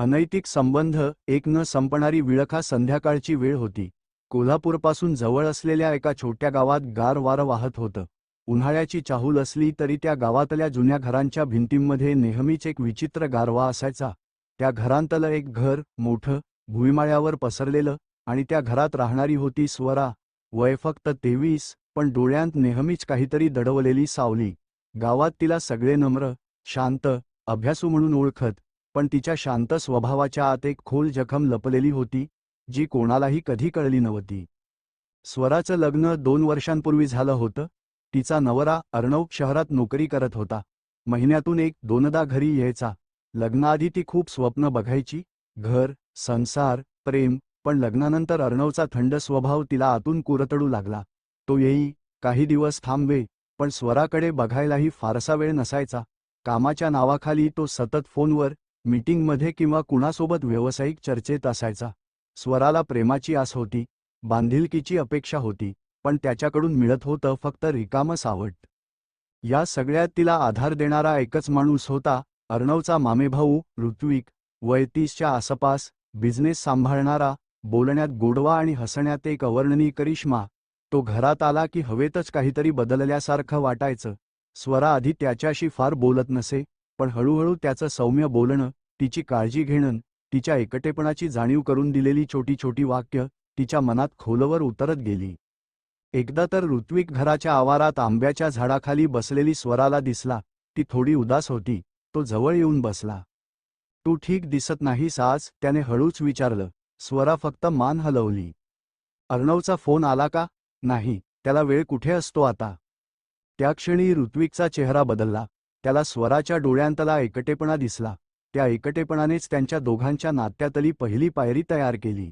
अनैतिक संबंध एक न संपणारी विळखा संध्याकाळची वेळ होती. कोल्हापूरपासून जवळ असलेल्या एका छोट्या गावात गार वारं वाहत होतं. उन्हाळ्याची चाहूल असली तरी त्या गावातल्या जुन्या घरांच्या भिंतींमध्ये नेहमीच एक विचित्र गारवा असायचा. त्या घरांतलं एक घर मोठं भुईमाळ्यावर पसरलेलं आणि त्या घरात राहणारी होती स्वरा. वय फक्त तेवीस पण डोळ्यांत नेहमीच काहीतरी दडवलेली सावली. गावात तिला सगळे नम्र शांत अभ्यासू म्हणून ओळखत पण तिच्या शांत स्वभावाच्या आत एक खोल जखम लपलेली होती जी कोणालाही कधी कळली नव्हती. स्वराचं लग्न दोन वर्षांपूर्वी झालं होतं. तिचा नवरा अर्णव शहरात नोकरी करत होता. महिन्यातून एक दोनदा घरी यायचा. लग्नाआधी ती खूप स्वप्न बघायची. घर संसार प्रेम पण लग्नानंतर अर्णवचा थंड स्वभाव तिला आतून कुरतडू लागला. तो येई काही दिवस थांबवे पण स्वराकडे बघायलाही फारसा वेळ नसायचा. कामाच्या नावाखाली तो सतत फोनवर मीटिंगमध्ये किंवा कुणासोबत व्यावसायिक चर्चेत असायचा. स्वराला प्रेमाची आस होती बांधिलकीची अपेक्षा होती पण त्याच्याकडून मिळत होतं फक्त रिकामं सावट. या सगळ्यात तिला आधार देणारा एकच माणूस होता अर्णवचा मामेभाऊ ऋत्विक वय तीसच्या आसपास बिझनेस सांभाळणारा बोलण्यात गोडवा आणि हसण्यात एक अवर्णनीय करिश्मा तो घरात आला की हवेतच काहीतरी बदलल्यासारखं वाटायचं. स्वरा आधी त्याच्याशी फार बोलत नसे पण हळूहळू त्याचं सौम्य बोलणं तिची काळजी घेणं तिच्या एकटेपणाची जाणीव करून दिलेली छोटी छोटी वाक्य तिच्या मनात खोलवर उतरत गेली. एकदा तर ऋत्विक घराच्या आवारात आंब्याच्या झाडाखाली बसलेली स्वराला दिसला ती थोडी उदास होती तो जवळ येऊन बसला. तू ठीक दिसत नाहीस आज त्याने हळूच विचारलं. स्वरा फक्त मान हलवली. अर्णवचा फोन आला का? नाही त्याला वेळ कुठे असतो आता? त्या क्षणी ऋत्विकचा चेहरा बदलला. त्याला स्वराच्या डोळ्यांतला एकटेपणा दिसला. त्या एकटेपणानेच त्यांच्या दोघांच्या नात्यातली पहिली पायरी तयार केली.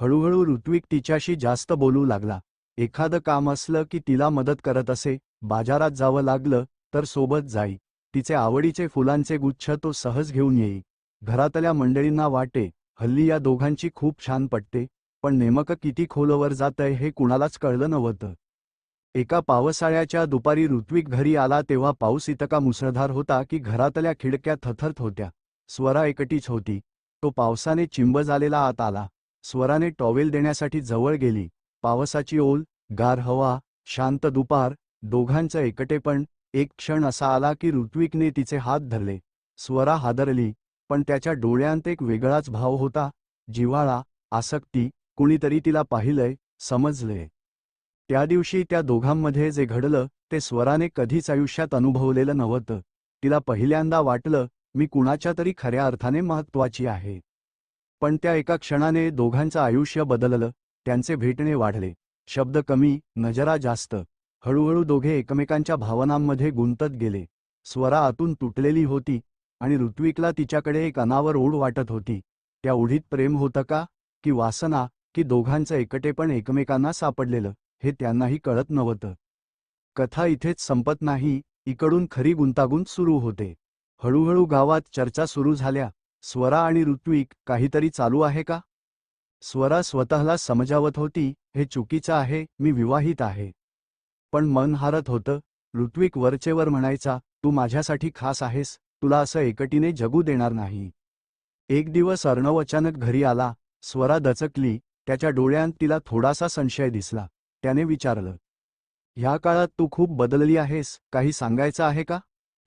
हळूहळू ऋत्विक तिच्याशी जास्त बोलू लागला. एखादं काम असलं की तिला मदत करत असे बाजारात जावं लागलं तर सोबत जाई. तिचे आवडीचे फुलांचे गुच्छ तो सहज घेऊन येई. घरातल्या मंडळींना वाटे हल्ली या दोघांची खूप छान पटते पण नेमकं किती खोलवर जातंय हे कुणालाच कळलं नव्हतं. एका पावसाळ्याच्या दुपारी ऋत्विक घरी आला तेव्हा पाऊस इतका मुसळधार होता की घरातल्या खिडक्या थथरत होत्या. स्वरा एकटीच होती. तो पावसाने चिंब झालेला आत आला. स्वराने टॉवेल देण्यासाठी जवळ गेली. पावसाची ओल गार हवा शांत दुपार दोघांचं एकटेपण एक क्षण असा आला की ऋत्विकने तिचे हात धरले. स्वरा हादरली पण त्याच्या डोळ्यांत एक वेगळाच भाव होता. जिव्हाळा आसक्ती कुणीतरी तिला पाहिलंय समजलंय. त्या दिवशी त्या दोघांमध्ये जे घडलं ते स्वराने कधीच आयुष्यात अनुभवलेलं नव्हतं. तिला पहिल्यांदा वाटलं मी कुणाच्या तरी खऱ्या अर्थाने महत्त्वाची आहे. पण त्या एका क्षणाने दोघांचं आयुष्य बदललं त्यांचे भेटणे वाढले. शब्द कमी नजरा जास्त. हळूहळू दोघे एकमेकांच्या भावनांमध्ये गुंतत गेले. स्वरा आतून तुटलेली होती आणि ऋत्विकला तिच्याकडे एक अनावर ओढ वाटत होती. त्या ओढीत प्रेम होतं का की वासना की दोघांचं एकटेपण एकमेकांना सापडलेलं? हे त्यांनाही कळत नव्हतं. कथा इथेच संपत नाही इकडून खरी गुंतागुंत सुरू होते. हळूहळू गावात चर्चा सुरू झाल्या. स्वरा आणि ऋत्विक काहीतरी चालू आहे का? स्वरा स्वतःला समजावत होती हे चुकीचं आहे मी विवाहित आहे. पण मन हारत होतं. ऋत्विक वरचेवर म्हणायचा तू माझ्यासाठी खास आहेस तुला असं एकटीने जगू देणार नाही. एक दिवस अर्णव अचानक घरी आला. स्वरा दचकली. त्याच्या डोळ्यांत तिला थोडासा संशय दिसला. त्याने विचारलं ह्या काळात तू खूप बदलली आहेस काही सांगायचं आहे का?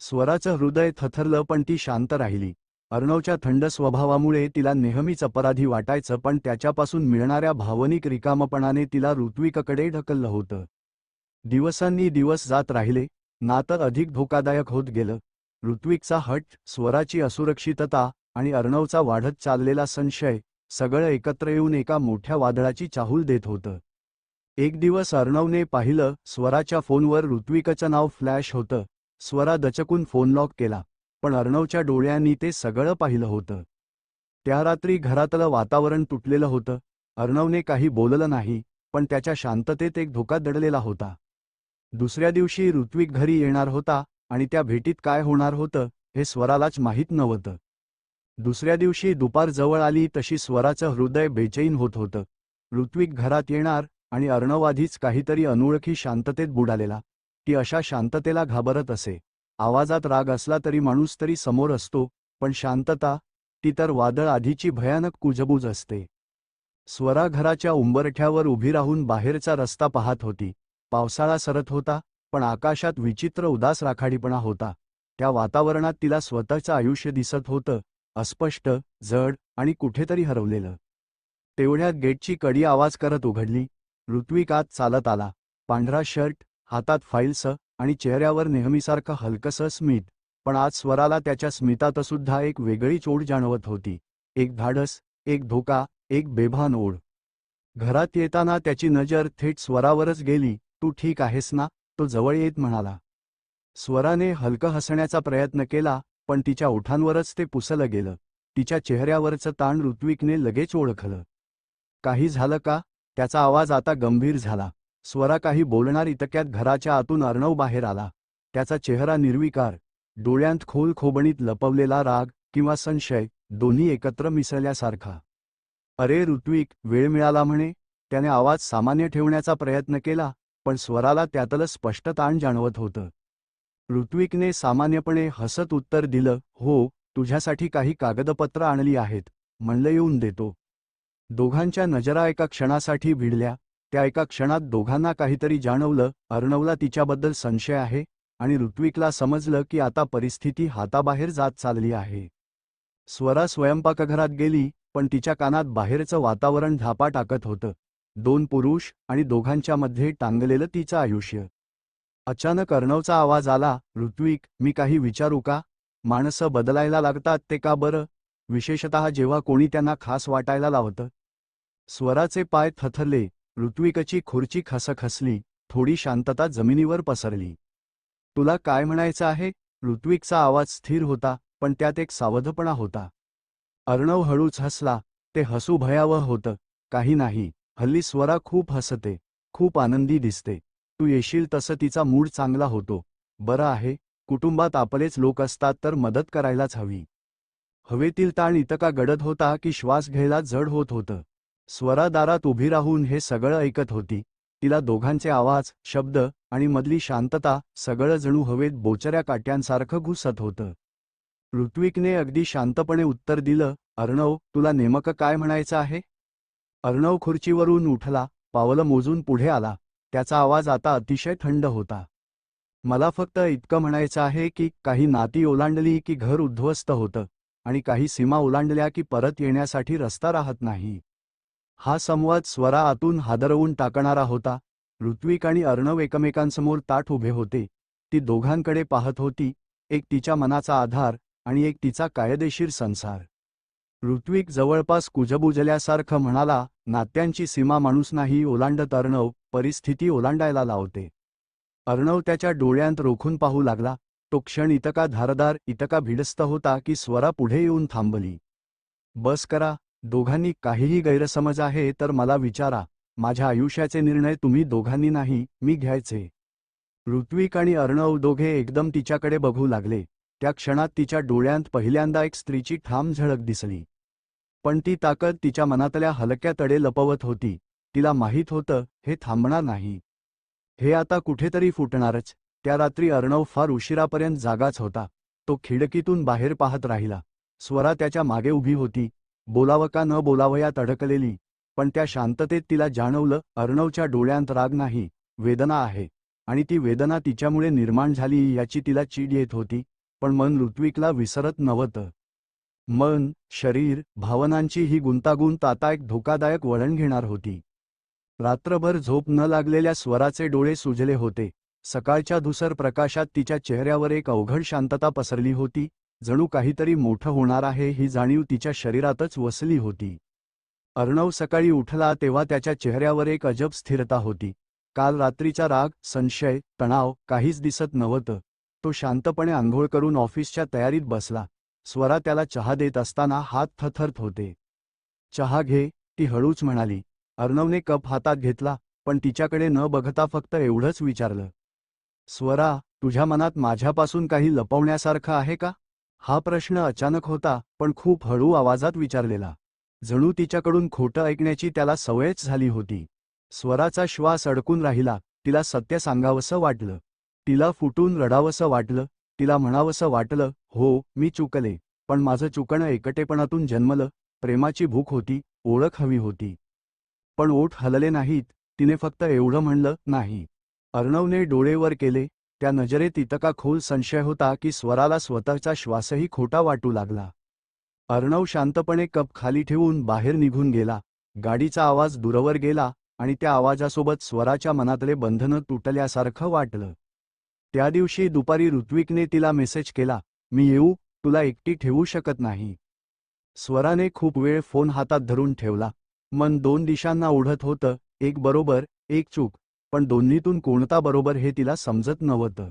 स्वराचं हृदय थथरलं पण ती शांत राहिली. अर्णवच्या थंड स्वभावामुळे तिला नेहमीच अपराधी वाटायचं पण त्याच्यापासून मिळणाऱ्या भावनिक रिकामपणाने तिला ऋत्विककडे ढकललं होतं. दिवसांनी दिवस जात राहिले नातं अधिक धोकादायक होत गेलं. ऋत्विकचा हट स्वराची असुरक्षितता आणि अर्णवचा वाढत चाललेला संशय सगळं एकत्र येऊन एका मोठ्या वादळाची चाहूल देत होतं. एक दिवस अर्णवने पाहिलं स्वराच्या फोनवर ऋत्विकचं नाव फ्लॅश होतं. स्वरा दचकून फोन लॉक केला पण अर्णवच्या डोळ्यांनी ते सगळं पाहिलं होतं. त्या रात्री घरातलं वातावरण तुटलेलं होतं. अर्णवने काही बोललं नाही पण त्याच्या शांततेत एक धोका दडलेला होता. दुसऱ्या दिवशी ऋत्विक घरी येणार होता आणि त्या भेटीत काय होणार होतं हे स्वरालाच माहीत नव्हतं. दुसऱ्या दिवशी दुपार जवळ आली तशी स्वराचं हृदय बेचैन होत होतं. ऋत्विक घरात येणार आणि अर्णव आधीच काहीतरी अनोळखी शांततेत बुडालेला ती अशा शांततेला घाबरत असे. आवाजात राग असला तरी माणूस तरी समोर असतो पण शांतता ती तर वादळ आधीची भयानक कुजबूज असते. स्वरा घराच्या उंबरठ्यावर उभी राहून बाहेरचा रस्ता पाहत होती. पावसाळा सरत होता पण आकाशात विचित्र उदास राखाडीपणा होता. त्या वातावरणात तिला स्वतःचं आयुष्य दिसत होतं अस्पष्ट जड आणि कुठेतरी हरवलेलं. तेवढ्यात गेटची कडी आवाज करत उघडली ऋत्विक आत चालत आला. पांढरा शर्ट हातात फाईल्स आणि चेहऱ्यावर नेहमीसारखं हलकसं स्मित. पण आज स्वराला त्याच्या स्मितातसुद्धा एक वेगळीच ओढ जाणवत होती. एक धाडस एक धोका एक बेभान ओढ. घरात येताना त्याची नजर थेट स्वरावरच गेली. तू ठीक आहेस ना? तो जवळ येत म्हणाला. स्वराने हलकं हसण्याचा प्रयत्न केला पण तिच्या ओठांवरच ते पुसलं गेलं. तिच्या चेहऱ्यावरचं ताण ऋत्विकने लगेच ओळखलं. काही झालं का? त्याचा आवाज आता गंभीर झाला. स्वरा काही बोलणार इतक्यात घराच्या आतून अर्णव बाहेर आला. त्याचा चेहरा निर्विकार डोळ्यांत खोल खोबणीत लपवलेला राग किंवा संशय दोन्ही एकत्र मिसळल्यासारखा. अरे ऋत्विक वेळ मिळाला म्हणे. त्याने आवाज सामान्य ठेवण्याचा प्रयत्न केला पण स्वराला त्यातलं स्पष्ट ताण जाणवत होतं. ऋत्विकने सामान्यपणे हसत उत्तर दिलं हो तुझ्यासाठी काही कागदपत्र आणली आहेत. म्हणलं येऊन देतो. दोघांच्या नजरा एका क्षणासाठी भिडल्या. त्या एका क्षणात दोघांना काहीतरी जाणवलं. अर्णवला तिच्याबद्दल संशय आहे आणि ऋत्विकला समजलं की आता परिस्थिती हाताबाहेर जात चालली आहे. स्वरा स्वयंपाकघरात गेली पण तिच्या कानात बाहेरचं वातावरण धापा टाकत होतं. दोन पुरुष आणि दोघांच्या मध्ये टांगलेलं तिचं आयुष्य. अचानक अर्णवचा आवाज आला ऋत्विक मी काही विचारू का? माणसं बदलायला लागतात ते का बरं? विशेषतः जेव्हा कोणी त्यांना खास वाटायला लावतं स्वराचे पाय थथरले ऋत्विकची खुर्ची खसखसली थोडी शांतता जमिनीवर पसरली. तुला काय म्हणायचं आहे? ऋत्विकचा आवाज स्थिर होता पण त्यात एक सावधपणा होता. अर्णव हळूच हसला ते हसू भयावह होतं. काही नाही हल्ली स्वरा खूप हसते खूप आनंदी दिसते. तू येशील तसं तिचा मूड चांगला होतो. बरं आहे कुटुंबात आपलेच लोक असतात तर मदत करायलाच हवी. हवेतील ताण इतका गडद होता की श्वास घ्यायला जड होत होतं. स्वरा दारात उभी राहून हे सगळं ऐकत होती. तिला दोघांचे आवाज शब्द आणि मधली शांतता सगळं जणू हवेत बोचऱ्या काट्यांसारखं घुसत होतं. ऋत्विकने अगदी शांतपणे उत्तर दिलं अर्णव तुला नेमकं काय म्हणायचं आहे? अर्णव खुर्चीवरून उठला पावलं मोजून पुढे आला. त्याचा आवाज आता अतिशय थंड होता. मला फक्त इतकं म्हणायचं आहे की काही नाती ओलांडली की घर उद्ध्वस्त होतं आणि काही सीमा ओलांडल्या की परत येण्यासाठी रस्ता राहत नाही. हा संवाद स्वरा आतून हादरवून टाकणारा होता. ऋत्विक आणि अर्णव एकमेकांसमोर ताठ उभे होते. ती दोघांकडे पाहत होती. एक तिच्या मनाचा आधार आणि एक तिचा कायदेशीर संसार. ऋत्विक जवळपास कुजबुजल्यासारखं म्हणाला नात्यांची सीमा माणूस नाही ओलांडत अर्णव परिस्थिती ओलांडायला लावते. अर्णव त्याच्या डोळ्यांत रोखून पाहू लागला. तो क्षण इतका धारदार इतका भिडस्त होता की स्वरा पुढे येऊन थांबली. बस करा दोघांनी काहीही गैरसमज आहे तर मला विचारा माझ्या आयुष्याचे निर्णय तुम्ही दोघांनी नाही मी घ्यायचे. ऋत्विक आणि अर्णव दोघे एकदम तिच्याकडे बघू लागले. त्या क्षणात तिच्या डोळ्यांत पहिल्यांदा एक स्त्रीची ठाम झळक दिसली. पण ती ताकद तिच्या मनातल्या हलक्या तडे लपवत होती. तिला माहीत होतं हे थांबणार नाही. हे आता कुठेतरी फुटणारच. त्या रात्री अर्णव फार उशिरापर्यंत जागाच होता. तो खिडकीतून बाहेर पाहत राहिला. स्वरा त्याच्यामागे उभी होती. बोलावं का न बोलावयात अडकलेली. पण त्या शांततेत तिला जाणवलं अर्णवच्या डोळ्यांत राग नाही वेदना आहे. आणि ती वेदना तिच्यामुळे निर्माण झाली याची तिला चीड येत होती पण मन ऋत्विकला विसरत नव्हतं. मन शरीर भावनांची ही गुंतागुंत आता एक धोकादायक वळण घेणार होती. रात्रभर झोप न लागलेल्या स्वराचे डोळे सुजले होते. सकाळच्या धुसर प्रकाशात तिच्या चेहऱ्यावर एक अवघड शांतता पसरली होती जणू काहीतरी मोठं होणार आहे ही जाणीव तिच्या शरीरातच वसली होती. अर्णव सकाळी उठला तेव्हा त्याच्या चेहऱ्यावर एक अजब स्थिरता होती. काल रात्रीचा राग संशय तणाव काहीच दिसत नव्हतं. तो शांतपणे आंघोळ करून ऑफिसच्या तयारीत बसला. स्वरा त्याला चहा देत असताना हात थथरत होते. चहा घे ती हळूच म्हणाली. अर्णवने कप हातात घेतला पण तिच्याकडे न बघता फक्त एवढंच विचारलं. स्वरा तुझ्या मनात माझ्यापासून काही लपवण्यासारखं आहे का? हा प्रश्न अचानक होता पण खूप हळू आवाजात विचारलेला. जणू तिच्याकडून खोटं ऐकण्याची त्याला सवयच झाली होती. स्वराचा श्वास अडकून राहिला तिला सत्य सांगावंसं वाटलं. तिला फुटून रडावंसं वाटलं तिला म्हणावंसं वाटलं हो मी चुकले पण माझं चुकणं एकटेपणातून जन्मलं प्रेमाची भूक होती ओळख हवी होती. पण ओठ हलले नाहीत तिने फक्त एवढं म्हणलं नाही. अर्णवने डोळेवर केले त्या नजरेत इतका खोल संशय होता की स्वराला स्वतःचा श्वासही खोटा वाटू लागला. अर्णव शांतपणे कप खाली ठेवून बाहेर निघून गेला. गाडीचा आवाज दूरवर गेला आणि त्या आवाजासोबत स्वराच्या मनातले बंधनं तुटल्यासारखं वाटलं. त्या दिवशी दुपारी ऋत्विकने तिला मेसेज केला मी येऊ तुला एकटी ठेवू शकत नाही. स्वराने खूप वेळ फोन हातात धरून ठेवला. मन दोन दिशांना उडत होतं एक बरोबर एक चूक. पण दोन्हीतून कोणता बरोबर हे तिला समजत नव्हतं.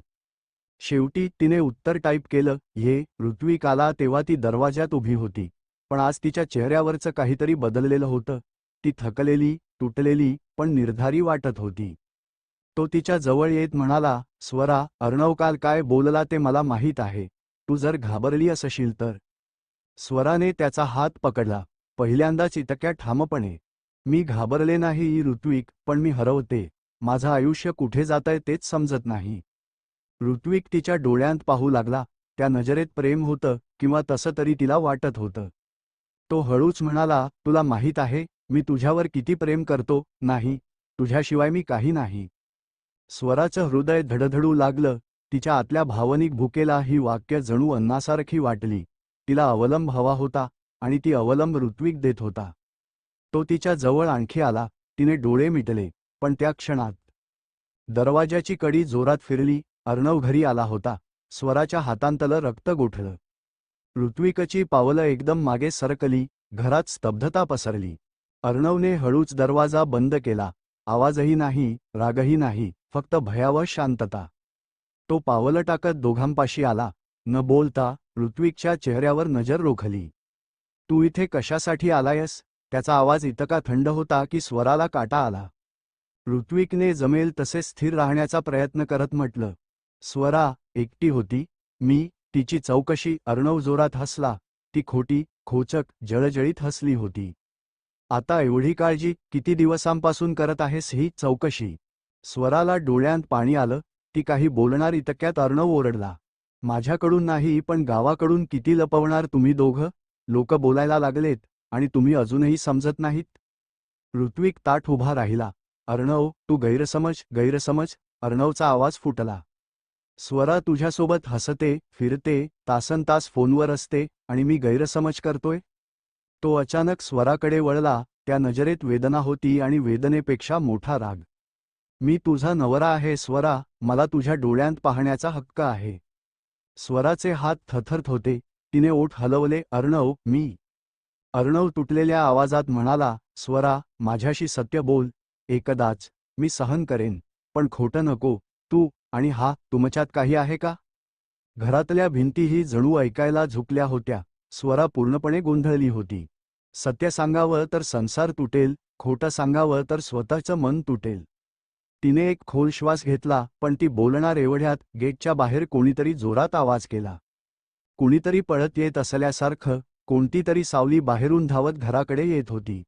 शेवटी तिने उत्तर टाईप केलं हे ऋत्विक आला तेव्हा ती दरवाज्यात उभी होती पण आज तिच्या चेहऱ्यावरचं काहीतरी बदललेलं होतं. ती थकलेली तुटलेली पण निर्धारी वाटत होती. तो तिच्या जवळ येत म्हणाला स्वरा अर्णव काल काय बोलला ते मला माहीत आहे. तू जर घाबरली असशील तर. स्वराने त्याचा हात पकडला. पहिल्यांदाच इतक्या ठामपणे. मी घाबरले नाही ऋत्विक पण मी हरवते. माझं आयुष्य कुठे जातंय तेच समजत नाही. ऋत्विक तिच्या डोळ्यांत पाहू लागला त्या नजरेत प्रेम होतं किंवा तसं तरी तिला वाटत होतं. तो हळूच म्हणाला तुला माहीत आहे मी तुझ्यावर किती प्रेम करतो नाही तुझ्याशिवाय मी काही नाही. स्वराचं हृदय धडधडू लागलं तिच्या आतल्या भावनिक भुकेला ही वाक्य जणू अन्नासारखी वाटली. तिला अवलंब हवा होता आणि ती अवलंब ऋत्विक देत होता. तो तिच्या जवळ आणखी आला तिने डोळे मिटले. पण त्या क्षणात दरवाजाची कडी जोरात फिरली अर्णव घरी आला होता. स्वराच्या हातांतलं रक्त गोठलं. ऋत्विकची पावलं एकदम मागे सरकली घरात स्तब्धता पसरली. अर्णवने हळूच दरवाजा बंद केला. आवाजही नाही रागही नाही फक्त भयावह शांतता. तो पावलं टाकत दोघांपाशी आला. न बोलता ऋत्विकच्या चेहऱ्यावर नजर रोखली. तू इथे कशासाठी आलायस? त्याचा आवाज इतका थंड होता की स्वराला काटा आला. ऋत्विकने जमेल तसे स्थिर राहण्याचा प्रयत्न करत म्हटलं. स्वरा एकटी होती. मी तिची चौकशी अर्णव जोरात हसला. ती खोटी खोचक जळजळीत हसली होती. आता एवढी काळजी किती दिवसांपासून करत आहेस ही चौकशी? स्वराला डोळ्यांत पाणी आलं. ती काही बोलणार इतक्यात अर्णव ओरडला. माझ्याकडून नाही पण गावाकडून किती लपवणार तुम्ही दोघं? लोक बोलायला लागलेत आणि तुम्ही अजूनही समजत नाहीत? ऋत्विक ताठ उभा राहिला. अर्णव तू गैरसमज गैरसमज अर्णवचा आवाज फुटला. स्वरा तुझ्यासोबत हसते फिरते तासनतास फोनवर असते आणि मी गैरसमज करतोय? तो अचानक स्वराकडे वळला त्या नजरेत वेदना होती आणि वेदनेपेक्षा मोठा राग. मी तुझा नवरा आहे स्वरा मला तुझ्या डोळ्यांत पाहण्याचा हक्क आहे. स्वराचे हात थथरत होते तिने ओठ हलवले अर्णव मी. अर्णव तुटलेल्या आवाजात म्हणाला स्वरा माझ्याशी सत्य बोल एकदाच मी सहन करेन. पण खोटं नको तू आणि हा तुमच्यात काही आहे का? घरातल्या भिंतीही जणू ऐकायला झुकल्या होत्या. स्वरा पूर्णपणे गोंधळली होती. सत्य सांगावं तर संसार तुटेल खोटं सांगावं तर स्वतःचं मन तुटेल. तिने एक खोल श्वास घेतला पण ती बोलणार एवढ्यात गेटच्या बाहेर कोणीतरी जोरात आवाज केला. कुणीतरी पळत येत असल्यासारखं कोणती तरी सावली बाहेरून धावत घराकडे येत होती.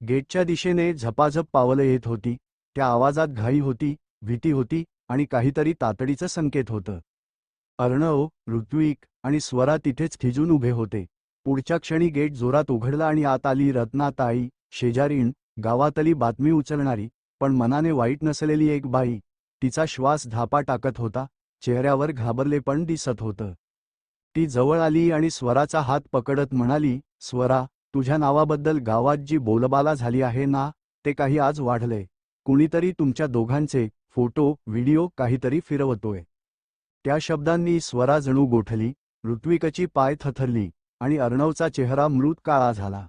गेटच्या दिशेने झपाझप पावलं येत होती. त्या आवाजात घाई होती भीती होती आणि काहीतरी तातडीचं संकेत होतं. अर्णव ऋत्विक आणि स्वरा तिथेच खिजून उभे होते. पुढच्या क्षणी गेट जोरात उघडला आणि आत आली रत्नाताई शेजारीण गावातली बातमी उचलणारी पण मनाने वाईट नसलेली एक बाई. तिचा श्वास धापा टाकत होता चेहऱ्यावर घाबरले पण दिसत होतं. ती जवळ आली आणि स्वराचा हात पकडत म्हणाली स्वरा तुझ्या नावाबद्दल गावात जी बोलबाला झाली आहे ना ते काही आज वाढलंय कुणीतरी तुमच्या दोघांचे फोटो व्हिडिओ काहीतरी फिरवतोय. त्या शब्दांनी स्वरा जणू गोठली ऋत्विकची पाय थथरली आणि अर्णवचा चेहरा मृत काळा झाला.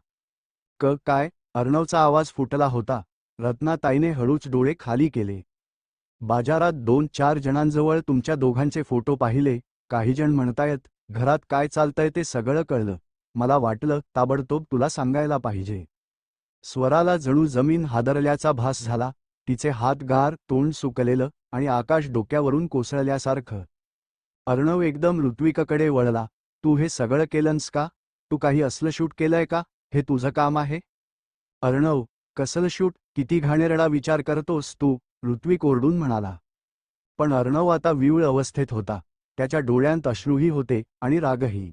क काय? अर्णवचा आवाज फुटला होता. रत्नाताईने हळूच डोळे खाली केले. बाजारात दोन चार जणांजवळ तुमच्या दोघांचे फोटो पाहिले काही जण म्हणतायत घरात काय चालतंय ते सगळं कळलं. मला वाटलं ताबडतोब तुला सांगायला पाहिजे. स्वराला जणू जमीन हादरल्याचा भास झाला तिचे हात गार तोंड सुकलेलं आणि आकाश डोक्यावरून कोसळल्यासारखं. अर्णव एकदम ऋत्विककडे वळला तू हे सगळं केलंस का? तू काही असलं शूट केलंय का? हे तुझं काम आहे? अर्णव कसलं शूट? किती घाणेरडा विचार करतोस तू ऋत्विक ओरडून म्हणाला. पण अर्णव आता विवळ अवस्थेत होता त्याच्या डोळ्यांत अश्रूही होते आणि रागही.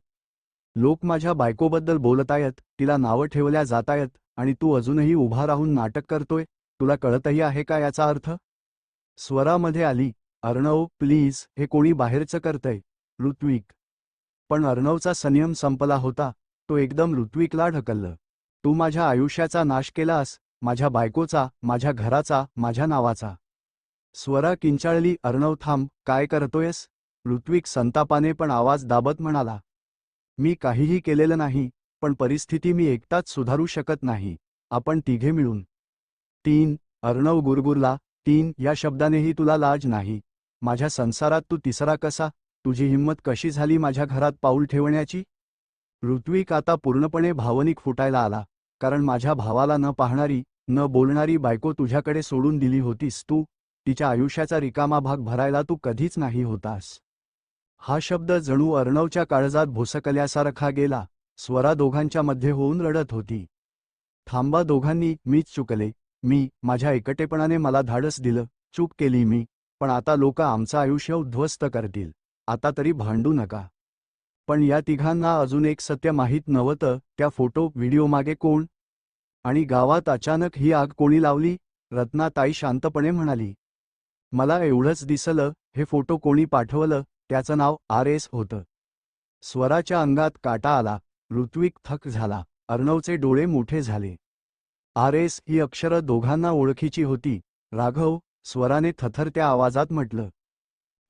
लोक माझ्या बायकोबद्दल बोलतायत तिला नावं ठेवल्या जातायत आणि तू अजूनही उभा राहून नाटक करतोय तुला कळतही आहे का याचा अर्थ? स्वरामध्ये आली अर्णव प्लीज हे कोणी बाहेरचं करतंय? ऋत्विक. पण अर्णवचा संयम संपला होता तो एकदम ऋत्विकला ढकललं. तू माझ्या आयुष्याचा नाश केलास माझ्या बायकोचा माझ्या घराचा माझ्या नावाचा. स्वरा किंचाळली अर्णव थांब काय करतोयस? ऋत्विक संतापाने पण आवाज दाबत म्हणाला मी काहीही केलेलं नाही पण परिस्थिती मी एकटाच सुधारू शकत नाही. आपण तिघे मिळून. तीन अर्णव गुरगुरला तीन या शब्दानेही तुला लाज नाही. माझ्या संसारात तू तिसरा कसा? तुझी हिंमत कशी झाली माझ्या घरात पाऊल ठेवण्याची? ऋत्विक आता पूर्णपणे भावनिक फुटायला आला कारण माझ्या भावाला न पाहणारी न बोलणारी बायको तुझ्याकडे सोडून दिली होतीस तू. तिच्या आयुष्याचा रिकामा भाग भरायला तू कधीच नाही होतास. हा शब्द जणू अर्णवच्या काळजात भोसकल्यासारखा गेला. स्वरा दोघांच्या मध्ये होऊन रडत होती. थांबा दोघांनी मीच चुकले. मी माझ्या एकटेपणाने मला धाडस दिलं. चूक केली मी. पण आता लोक आमचं आयुष्य उद्ध्वस्त करतील. आता तरी भांडू नका. पण या तिघांना अजून एक सत्य माहीत नव्हतं. त्या फोटो व्हिडिओमागे कोण? आणि गावात अचानक ही आग कोणी लावली? रत्नाताई शांतपणे म्हणाली. मला एवढंच दिसलं. हे फोटो कोणी पाठवलं? त्याचं नाव आर एस होतं. स्वराच्या अंगात काटा आला ऋत्विक थक झाला अर्णवचे डोळे मोठे झाले. आर एस ही अक्षरं दोघांना ओळखीची होती राघव स्वराने थथरत्या आवाजात म्हटलं.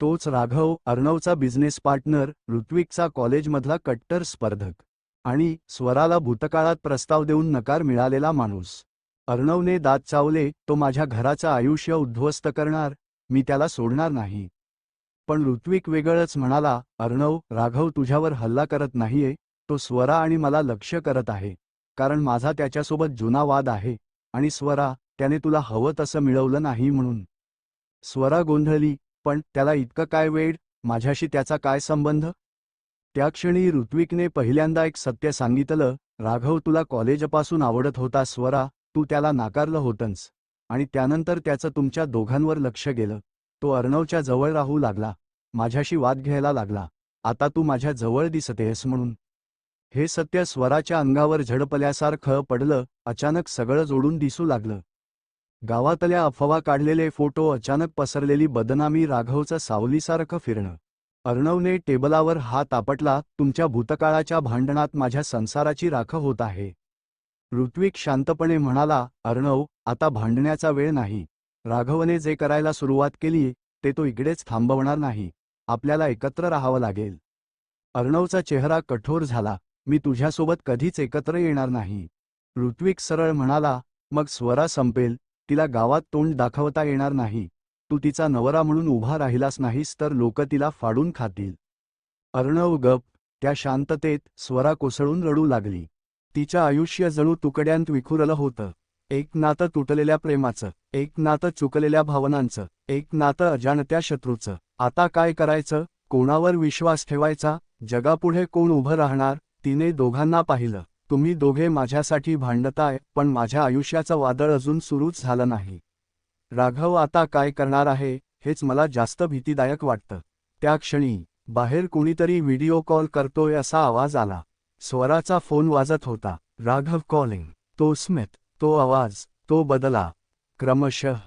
तोच राघव अर्णवचा बिझनेस पार्टनर ऋत्विकचा कॉलेजमधला कट्टर स्पर्धक आणि स्वराला भूतकाळात प्रस्ताव देऊन नकार मिळालेला माणूस. अर्णवने दात चावले तो माझ्या घराचं आयुष्य उद्ध्वस्त करणार मी त्याला सोडणार नाही. पण ऋत्विक वेगळंच म्हणाला अर्णव राघव तुझ्यावर हल्ला करत नाहीये तो स्वरा आणि मला लक्ष करत आहे कारण माझा त्याच्यासोबत जुना वाद आहे आणि स्वरा त्याने तुला हवं तसं मिळवलं नाही म्हणून. स्वरा गोंधळली पण त्याला इतकं काय वेळ माझ्याशी त्याचा काय संबंध त्या क्षणी ऋत्विकने पहिल्यांदा एक सत्य सांगितलं राघव तुला कॉलेजपासून आवडत होता स्वरा तू त्याला नाकारलं होतंस आणि त्यानंतर त्याचं तुमच्या दोघांवर लक्ष गेलं. तो अर्णवच्या जवळ राहू लागला. माझ्याशी वाद घ्यायला लागला. आता तू माझ्या जवळ दिसतेस म्हणून. हे सत्य स्वराच्या अंगावर झडपल्यासारखं पडलं अचानक सगळं जोडून दिसू लागलं. गावातल्या अफवा काढलेले फोटो अचानक पसरलेली बदनामी राघवचं सावलीसारखं फिरणं. अर्णवने टेबलावर हात आपटला तुमच्या भूतकाळाच्या भांडणात माझ्या संसाराची राख होत आहे. ऋत्विक शांतपणे म्हणाला अर्णव आता भांडण्याचा वेळ नाही. राघवने जे करायला सुरुवात केली ते तो इकडेच थांबवणार नाही. आपल्याला एकत्र राहावं लागेल. अर्णवचा चेहरा कठोर झाला. मी तुझ्यासोबत कधीच एकत्र येणार नाही. ऋत्विक सरळ म्हणाला मग स्वरा संपेल. तिला गावात तोंड दाखवता येणार नाही. तू तिचा नवरा म्हणून उभा राहिलास नाहीस तर लोक तिला फाडून खातील. अर्णव गप त्या शांततेत स्वरा कोसळून रडू लागली. तिच्या आयुष्य जणू तुकड्यांत विखुरलं होतं. एक नातं तुटलेल्या प्रेमाचं एक नातं चुकलेल्या भावनांचं एक नातं अजाणत्या शत्रूचं. आता काय करायचं? कोणावर विश्वास ठेवायचा? जगापुढे कोण उभं राहणार? तिने दोघांना पाहिलं. तुम्ही दोघे माझ्यासाठी भांडताय पण माझ्या आयुष्याचं वादळ अजून सुरूच झालं नाही. राघव आता काय करणार आहे? हेच मला जास्त भीतीदायक वाटतं. त्या क्षणी बाहेर कुणीतरी व्हिडिओ कॉल करतोय असा आवाज आला. स्वराचा फोन वाजत होता. राघव कॉलिंग. तो स्मित. तो आवाज तो बदला. क्रमशः